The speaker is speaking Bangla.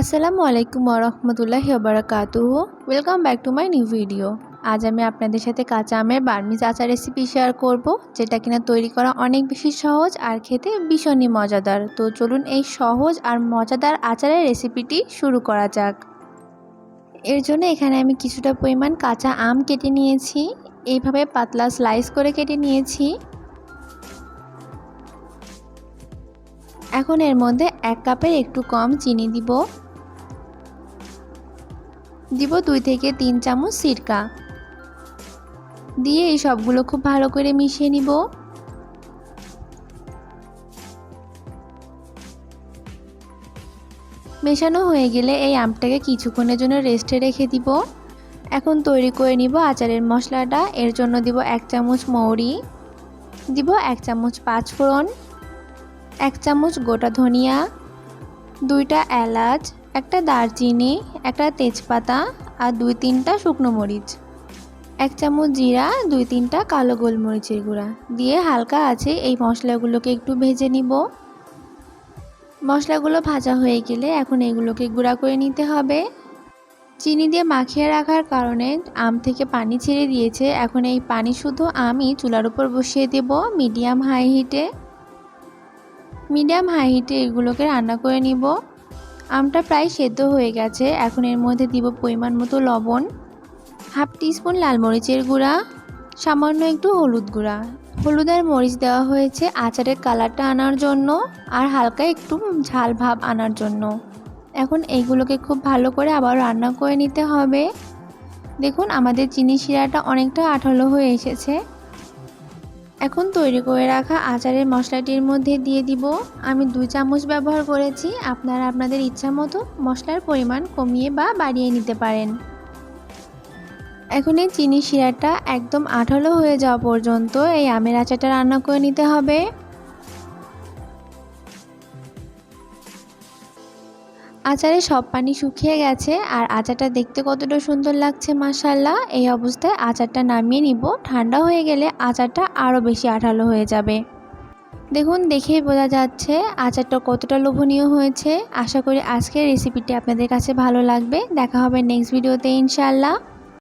আসসালামু আলাইকুম ওরহমতুল্লাহ বারাকাতুহু welcome back to my new video আজ আমি আপনাদের সাথে কাঁচা আমের বার্মিজ আচার রেসিপি শেয়ার করব, যেটা কিনা তৈরি করা অনেক বেশি সহজ আর খেতে ভীষণই মজাদার। তো চলুন এই সহজ আর মজাদার আচারের রেসিপিটি শুরু করা যাক। এর জন্য এখানে আমি কিছুটা পরিমাণ কাঁচা আম কেটে নিয়েছি। এইভাবে পাতলা স্লাইস করে কেটে নিয়েছি। এখন এর মধ্যে এক কাপের একটু কম চিনি দিব। দিব দুই থেকে তিন চামচ সিরকা। দিয়ে এই সবগুলো খুব ভালো করে মিশিয়ে নিব। মেশানো হয়ে গেলে এই আমটাকে কিছুক্ষণের জন্য রেস্টে রেখে দিব। এখন তৈরি করে নিব আচারের মশলাটা। এর জন্য দিব এক চামচ মৌরি। দিব এক চামচ পাঁচফোড়ন। এক চামচ গোটা ধনিয়া। দুইটা এলাচ। একটা দারচিনি, একটা তেজপাতা আর দুই তিনটা শুকনো মরিচ। এক চামচ জিরা, দুই তিনটা কালো গোলমরিচের গুঁড়া। দিয়ে হালকা আছে এই মশলাগুলোকে একটু ভেজে নিব। মশলাগুলো ভাজা হয়ে গেলে এখন এগুলোকে গুঁড়া করে নিতে হবে। চিনি দিয়ে মাখিয়ে রাখার কারণে আম থেকে পানি ছেড়ে দিয়েছে। এখন এই পানি শুধু আমি চুলার উপর বসিয়ে দেব মিডিয়াম হাই হিটে। মিডিয়াম হাই হিটে এগুলোকে রান্না করে নিব। আমটা প্রায় সেদ্ধ হয়ে গেছে। এখন এর মধ্যে দিব পরিমাণ মতো লবণ, হাফ টিস্পুন লাল মরিচের গুঁড়া, সামান্য একটু হলুদ গুঁড়া। হলুদ আর মরিচ দেওয়া হয়েছে আচারের কালারটা আনার জন্য আর হালকা একটু ঝাল ভাব আনার জন্য। এখন এইগুলোকে খুব ভালো করে আবার রান্না করে নিতে হবে। দেখুন, আমাদের চিনি শিরাটা অনেকটা আঠালো হয়ে এসেছে। এখন তৈরি করে রাখা আচারের মশলাটির মধ্যে দিয়ে দিব। আমি দুই চামচ ব্যবহার করেছি, আপনারা আপনাদের ইচ্ছা মতো মশলার পরিমাণ কমিয়ে বা বাড়িয়ে নিতে পারেন। এখন এই চিনি শিরাটা একদম আঠালো হয়ে যাওয়া পর্যন্ত এই আমের আচারটা রান্না করে নিতে হবে। আচারে সব পানি শুকিয়ে গেছে আর আচারটা দেখতে কতটা সুন্দর লাগছে মাসাল্লাহ এই অবস্থায় আচারটা নামিয়ে নিব। ঠান্ডা হয়ে গেলে আচারটা আরও বেশি আঠালো হয়ে যাবে। দেখুন, দেখেই বোঝা যাচ্ছে আচারটা কতটা লোভনীয় হয়েছে। আশা করি আজকের রেসিপিটি আপনাদের কাছে ভালো লাগবে। দেখা হবে নেক্সট ভিডিওতে ইনশাল্লাহ